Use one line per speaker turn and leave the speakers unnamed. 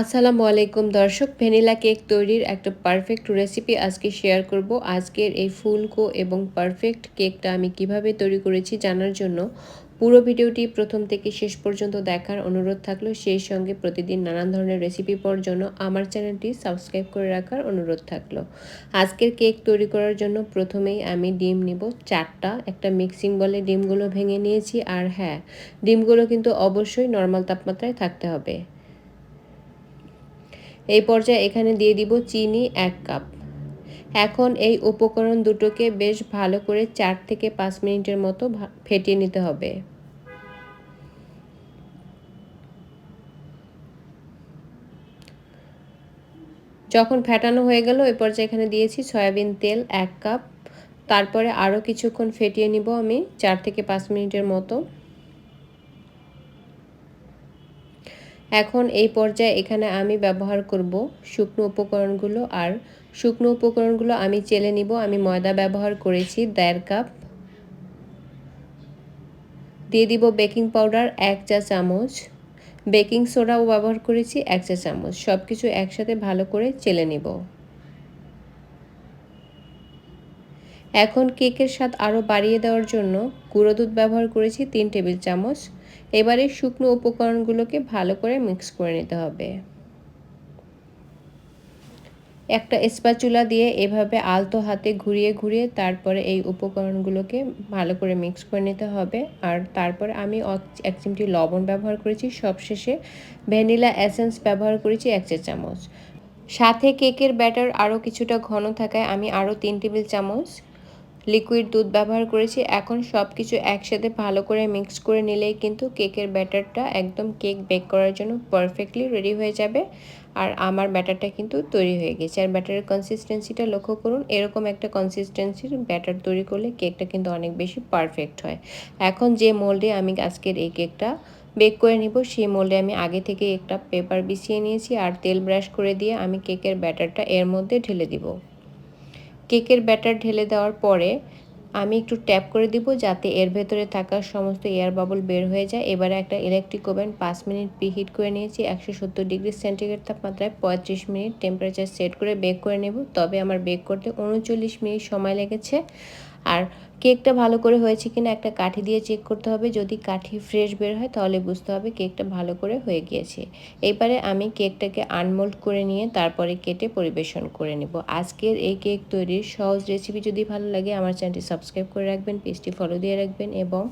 আসসালামু আলাইকুম দর্শক, ভ্যানিলা কেক তৈরির একটা পারফেক্ট রেসিপি আজকে শেয়ার করব। আজকের এই ফুলকো এবং পারফেক্ট কেকটা আমি কীভাবে তৈরি করেছি জানার জন্য পুরো ভিডিওটি প্রথম থেকে শেষ পর্যন্ত দেখার অনুরোধ থাকল। সেই সঙ্গে প্রতিদিন নানান ধরনের রেসিপি পাওয়ার জন্য আমার চ্যানেলটি সাবস্ক্রাইব করে রাখার অনুরোধ থাকল। আজকের কেক তৈরি করার জন্য প্রথমেই আমি ডিম নিব। চারটা, একটা মিক্সিং বলে ডিমগুলো ভেঙে নিয়েছি। আর হ্যাঁ ডিমগুলো কিন্তু অবশ্যই নর্মাল তাপমাত্রায় থাকতে হবে। এই পর্যায়ে এখানে দিয়ে দিব চিনি এক কাপ। এখন এই উপকরণ দুটোকে বেশ ভালো করে চার থেকে পাঁচ মিনিটের মতো ফেটিয়ে নিতে হবে। যখন ফেটানো হয়ে গেল এই পর্যায়ে এখানে দিয়েছি সয়াবিন তেল এক কাপ। তারপরে আরও কিছুক্ষণ ফেটিয়ে নিব আমি চার থেকে পাঁচ মিনিটের মতো। এখন এই পর্যায়ে এখানে আমি ব্যবহার করব শুকনো উপকরণগুলো আর শুকনো উপকরণগুলো আমি চেলে নিব। আমি ময়দা ব্যবহার করেছি, দেড় কাপ। দিয়ে দিব বেকিং পাউডার, এক চা চামচ। বেকিং সোডাও ব্যবহার করেছি, এক চা চামচ। সব কিছু একসাথে ভালো করে চেলে নিব। এখন কেকের স্বাদ আরও বাড়িয়ে দেওয়ার জন্য গুঁড়ো দুধ ব্যবহার করেছি, তিন টেবিল চামচ। এবারে শুকনো উপকরণগুলোকে ভালো করে মিক্স করে নিতে হবে। একটা স্পাচুলা দিয়ে এভাবে আলতো হাতে ঘুরিয়ে ঘুরিয়ে তারপরে এই উপকরণগুলোকে ভালো করে মিক্স করে নিতে হবে। আর তারপরে আমি এক চিমটি লবণ ব্যবহার করেছি। সবশেষে ভ্যানিলা এসেন্স ব্যবহার করেছি এক চা চামচ। সাথে কেকের ব্যাটার আরও কিছুটা ঘন থাকায় আমি আরও তিন টেবিল চামচ লিকুইড দুধ ব্যবহার করেছি। এখন সব কিছু একসাথে ভালো করে মিক্স করে নিলেই কিন্তু কেকের ব্যাটারটা একদম কেক বেক করার জন্য পারফেক্টলি রেডি হয়ে যাবে। আর আমার ব্যাটারটা কিন্তু তৈরি হয়ে গেছে। আর ব্যাটারের কনসিস্টেন্সিটা লক্ষ্য করুন, এরকম একটা কনসিস্টেন্সির ব্যাটার তৈরি করলে কেকটা কিন্তু অনেক বেশি পারফেক্ট হয়। এখন যে মোল্ডে আমি আজকের এই কেকটা বেক করে নিব, সেই মোল্ডে আমি আগে থেকে একটা পেপার বিছিয়ে নিয়েছি। আর তেল ব্রাশ করে দিয়ে আমি কেকের ব্যাটারটা এর মধ্যে ঢেলে দিব। কেকের ব্যাটার ঢেলে দেওয়ার পরে আমি একটু ট্যাপ করে দিব যাতে এর ভেতরে থাকা সমস্ত এয়ার বাবল বের হয়ে যায়। এবারে একটা ইলেকট্রিক ওভেন পাঁচ মিনিট প্রিহিট করে নিয়েছি। একশো সত্তর ডিগ্রি সেন্টিগ্রেড তাপমাত্রায় পঁয়ত্রিশ মিনিট টেম্পারেচার সেট করে বেক করে নেব। তবে আমার বেক করতে উনচল্লিশ মিনিট সময় লেগেছে। আর কেকটা ভালো করে হয়েছে কিনা একটা কাঠি দিয়ে চেক করতে হবে। যদি কাঠি ফ্রেশ বের হয় তাহলে বুঝতে হবে কেকটা ভালো করে হয়ে গিয়েছে। এবারে আমি কেকটাকে আনমোল্ড করে নিয়ে তারপরে কেটে পরিবেশন করে নেব। আজকের এই কেক তৈরির সহজ রেসিপি যদি ভালো লাগে আমার চ্যানেলটি সাবস্ক্রাইব করে রাখবেন পেজটি ফলো দিয়ে রাখবেন এবং